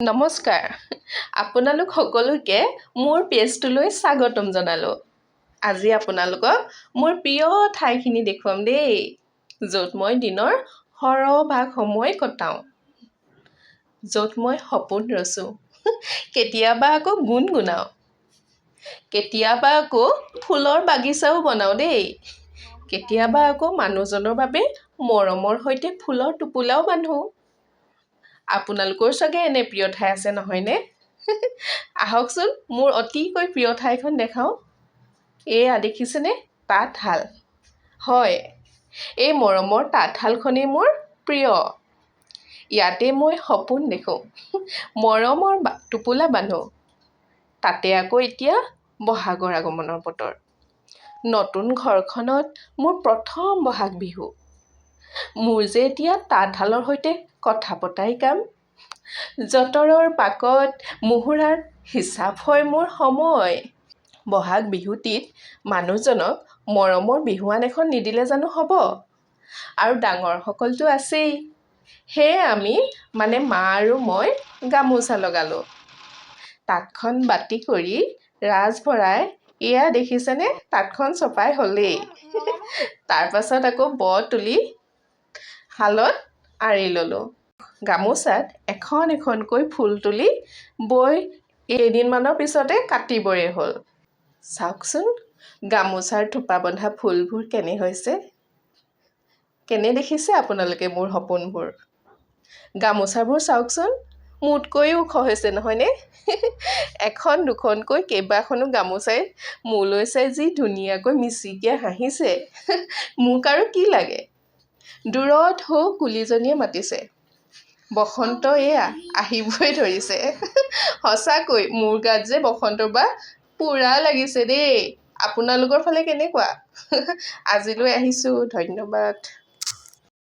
নমস্কাৰ। আপোনালোক সকলোকে মোৰ পেজটোলৈ স্বাগতম জনালোঁ। আজি আপোনালোকক মোৰ প্ৰিয় ঠাইখিনি দেখুৱাম দেই য'ত মই দিনৰ সৰহভাগ সময় কটাওঁ। য'ত মই সপোন ৰচোঁ কেতিয়াবা আকৌ গুণগুণাওঁ কেতিয়াবা আকৌ ফুলৰ বাগিচাও বনাওঁ দেই। কেতিয়াবা আকৌ মানুহজনৰ বাবে মৰমৰ সৈতে ফুলৰ টোপোলাও বান্ধো। আপোনালোকৰ চাগে এনে প্ৰিয় ঠাই আছে নহয়নে? আহকচোন মোৰ অতিকৈ প্ৰিয় ঠাইখন দেখাওঁ। এয়া দেখিছেনে? তাঁতশাল। হয় এই মৰমৰ তাঁতশালখনেই মোৰ প্ৰিয়। ইয়াতে মই সপোন দেখোঁ মৰমৰ টোপোলা বান্ধো। তাতে আকৌ এতিয়া বহাগৰ আগমনৰ বতৰ। নতুন ঘৰখনত মোৰ প্ৰথম বহাগ বিহু। মোৰ যে এতিয়া তাঁতশালৰ সৈতে কথা পতাই কাম। যঁতৰৰ পাকত মুহুৰাৰ হিচাপ হয় মোৰ সময়। বহাগ বিহুটিত মানুহজনক মৰমৰ বিহুৱান এখন নিদিলে জানো হ'ব? আৰু ডাঙৰসকলতো আছেই। সেয়ে আমি মানে মা আৰু মই গামোচা লগালোঁ। তাঁতখন বাতি কৰি ৰাঁচ ভৰাই এয়া দেখিছেনে? তাঁতখন চপাই হ'লেই। তাৰ পাছত আকৌ ব তুলি শালত আঁৰি ল'লোঁ। গামোচাত এখন এখনকৈ ফুল তুলি বৈ কেইদিনমানৰ পিছতে কাটিবৰে হ'ল। চাওকচোন গামোচাৰ থোপা বন্ধা ফুলবোৰ কেনে হৈছে? কেনে দেখিছে আপোনালোকে মোৰ সপোনবোৰ? গামোচাবোৰ চাওকচোন মোতকৈও ওখ হৈছে নহয়নে? এখন দুখনকৈ কেইবাখনো গামোচাই মোলৈ চাই যি ধুনীয়াকৈ মিচিকিয়াই হাঁহিছে। মোক আৰু কি লাগে? দূৰত সৌ কুলিজনীয়ে মাতিছে। বসন্ত এয়া আহিবই ধৰিছে। সঁচাকৈ মোৰ গাত যে বসন্ত বা পূৰা লাগিছে দেই। আপোনালোকৰ ফালে কেনেকুৱা? আজিলৈ আহিছোঁ ধন্যবাদ।